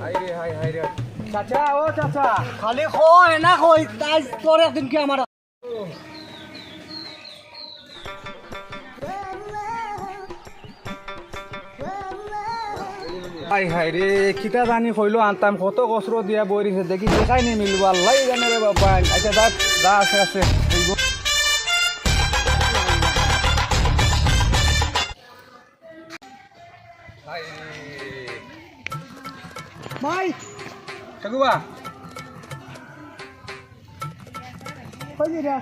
High রে high high রে। চাচা ও চাচা। খালি কয় না কই তাই তোর একদিন কি আমার হাই হাই রে কিতা জানি কইলো আনতাম কত কসর দিয়া বইরিছে দেখি দেখাই নি মিলবো আল্লাহ জানে রে বাবা আচ্ছা দা দা আছে আছে। ভাই। ঠাকুবা কই দিরা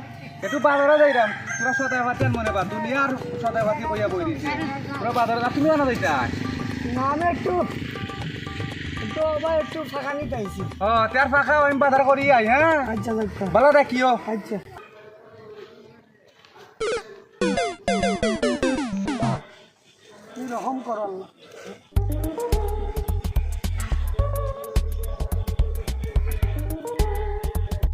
একটু বাজারে যাইরাম পুরা সদায় ভাতেন মনে পা? দুনিয়ার সদায় ভাতি কইয়া বই দিছে। পুরা বাজারে যা, তুমি আনা যাইতা? না আমি একটু একটু ভাই একটু ফাঁকা নিতে আইছি। ও তার ফাঁকা আমি বাজার করি আই হ্যাঁ? আচ্ছা আচ্ছা। ভালো দেখিও আচ্ছা।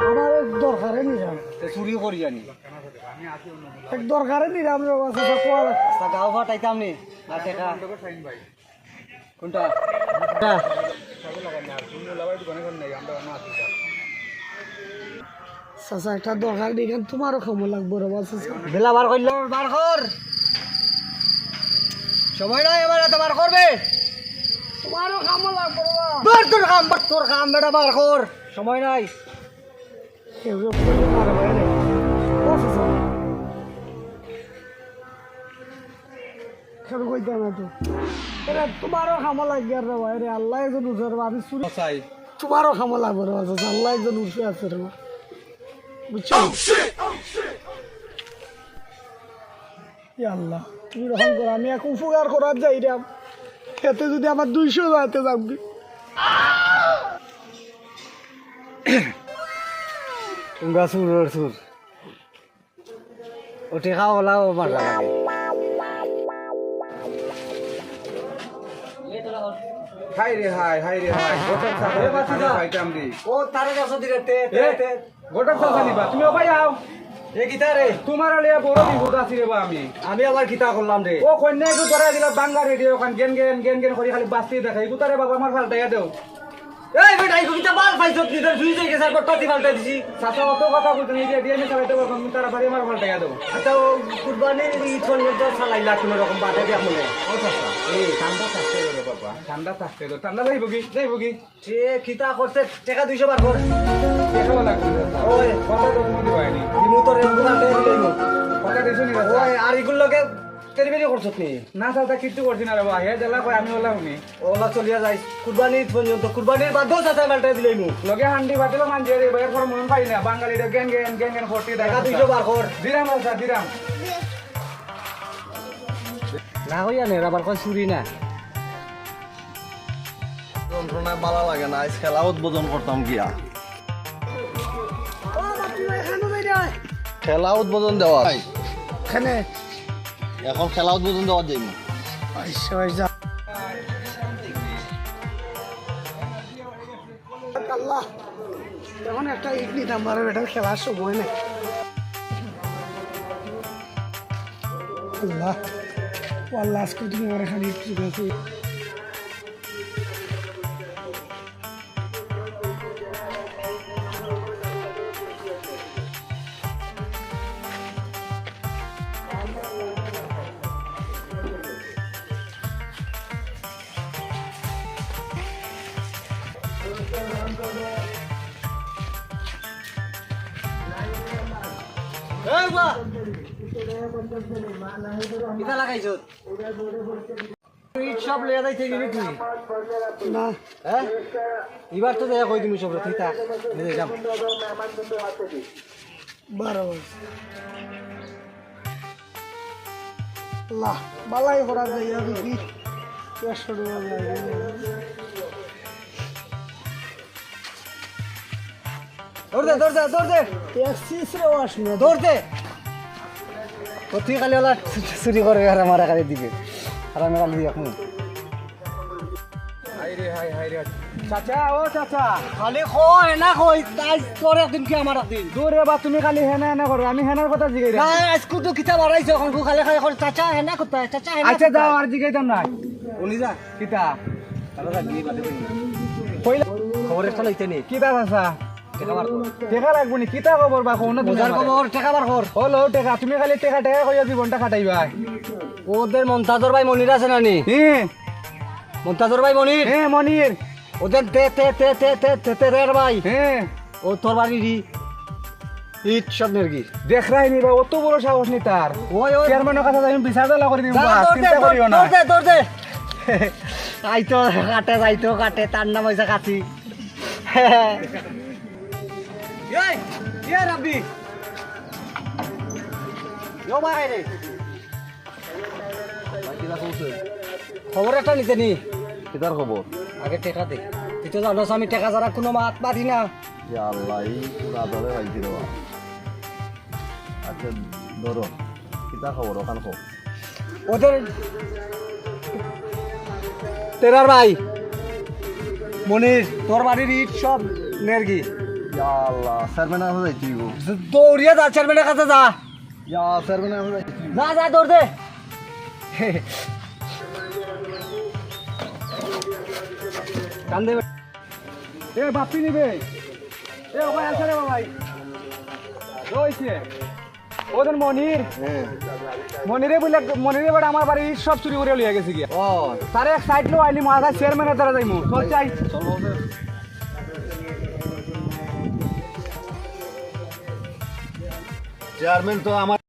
আমার এক দরকারে নিলাম চুরি করি আনি এক দরকারে নিলাম রে বাবা চাচা গাও ফাটাইতাম নি। আর দেখা। কোনটা? চাচা একটা দরকার দিকেন তোমারও খামো লাগবো রে চাচা। বেলা বার করল বার কর। সময় নাই এবার এত বার করবে? তোমারও খামো লাগবো তোর কাম তোর কাম বেটা বার কর। সময় নাই। এগুলো করলে মারা ও চাচা খেলো কইতে না তো। এরা তোমারও খামো লাগবে আর রে বাইরে আল্লাহ একজন উঠে রে আমি চুরি চাই তোমারও খামো লাগবে রে বাবা চাচা আল্লাহ একজন উঠে আছে রে বাবা। বুঝছ? আল্লাহ তুমি রকম করো আমি এখন উপকার করার যাই রে। এতে যদি আমার দুইশো যাতে যাবি তোমরা সুর ওর সুর ও টেকা ওলাও মারা লাগে হাই রে হাই। হাই রে হাই গোটক চাচা খানা খাইতাম দি ও তারে গাছ দিলে তে তে গোটক চাচা নিবা। তুমি ওপাই আও এ কিতা রে তোমার লিয়া বড় বিপদ আছি রে বা আমি। আমি আবার কিতা করলাম রে ও কন্যা একটু ধরা দিলা বাঙ্গা রেডিও ওখান গেন গেন গেন গেন করে খালি বাস্তি দেখাই। গুতারে বাবা আমার ফালটাইয়া দেও। এই বেটা এই কিতা বাল পাইছ তুই তোর সুই যাই গেছে টটি পাল্টে দিছি। অত কথা বলতে নেই যে দিয়ে চালাইতে পারব আমি তারা বাড়ি আমার ফালটাইয়া দেও আচ্ছা ও কুরবানির ঈদ পর্যন্ত চালাইলা কোনো রকম বাধা দিয়া মনে ও চাচা এই ঠান্ডা থাকতে বাবা ঠান্ডা থাকতে তো ঠান্ডা যাইব কি যাইব কি সে খিতা টাকা দুইশো বার কর। দেখাও লাগবে ওই। কথা তো তুমি দিবাইনি দিমু তোর এগুলা দিলাইমু কথা দিছো নি ওই আর এগুলোকে তেরিবেরি করছত নি? না চাচা কিচ্ছু করছি না রে বা হে জেলা কই আমি ওলা শুনি ওলা চলিয়া যাই। কুরবানির ঈদ পর্যন্ত কুরবানির বাদেও চাচা পাল্টে দিলাইমু লগে হান্ডি বাতিল মান দিয়ে রে বাইর পর মন পাই না। বাঙালি রে গেন গেন গেন গেন ফটি দেখা দুইশো বার কর দিরাম চাচা দিরাম না হইয়া নে আবার কয় চুরি না। যন্ত্রণায় ভালো লাগে না আজ খেলা উদ্বোধন করতাম গিয়া। খেলা উদ্বোধন দেওয়া এখানে এখন খেলা উদ্বোধন দেওয়া এখন একটা ইট নিতাম বেটা খেলার সময় নেই আল্লাহ আল্লাহ আজকে তুমি আমার এখানে ইট লাগাইছ সব লইয়া যাইতে গেলি তুই না হ্যাঁ এবার তো দেখা কই তুমি সব তুই থাক নিজে যাম বারো বালাই করা যায় দৌড় দে দৌড় দে দৌড় দে। ট্যাক্সিস রে ওয়াস না দৌড় দে। প্রতি খালি ওলা চুরি করে আর আমার খালি দিবে। আর আমি এখন হাই হাই রে। চাচা ও চাচা খালি কয় না কই তাই তোর একদিন কি আমার একদিন? দূরে বা তুমি খালি হেনা হেনা করো আমি হেনার কথা জিগাই না আজকে তো কিতা বাড়াইছে এখন খালি খালি করে চাচা হেনা কোথায়? চাচা হেনা আচ্ছা যাও আর জিগাইতাম না উনি যা। কিতা? খবর একটা লইতে নি। কিতা চাচা? টেকা লাগবো নি কিতা খবর বা কোন মজার খবর টেকা বার কর হলো টেকা তুমি খালি টেকা টেকা কইয়া জীবনটা খাটাইবা ওদের মমতাজর ভাই মনির আছে না নি? হ্যাঁ মমতাজর ভাই মনির হ্যাঁ মনির ওদের তে তে তে তে তে তে তে রে ভাই। হ্যাঁ ও তোর বাড়ি রি ইট সব নেরগি দেখ রাই নি বা অত বড় সাহস নি তার। ওই ওই। চেয়ারম্যানের কাছে আমি বিচার দেলা করে দিম যা, বাস, দৌড় দে, চিন্তা করিও না। দৌড় দে, দে। আইতো কাটে যাইতো কাটে তার নাম হয়েছে কাছি এই, ইয়ে রাব্বি। ইয়ো ভাই রে। খবর একটা নিতে নি? কিতার খবর আগে টেকা দে। তুই তো জানোস আমি টেকা ছাড়া কোনো মাত পারি না। ইয়া আল্লাহ এই পুরা দলে পাইছি রে আচ্ছা ধরো কিতা খবর ওখান খবর ওদের তেরার ভাই মনির তোর বাড়ির ইট সব নেরগি। ইয়া আল্লাহ চেয়ারম্যানের কাছে যাইছি দৌড়িয়ে যা চেয়ারম্যানের কাছে যা। ইয়া যাইছি যা যা দৌড় দে। কান্দে এ বাপি নিবে। এ ওখানে আছে রে বাবাই। রয়েছে। ওদের মনির। মনিরে বলে মনিরে বলে আমার বাড়ি সব চুরি করে লিয়ে গেছে গিয়া। ও। তারে এক সাইড লো আইলি মাথা চেয়ারম্যানের দ্বারা যাইমু। চল চাই। চলো চেয়ারম্যান তো আমার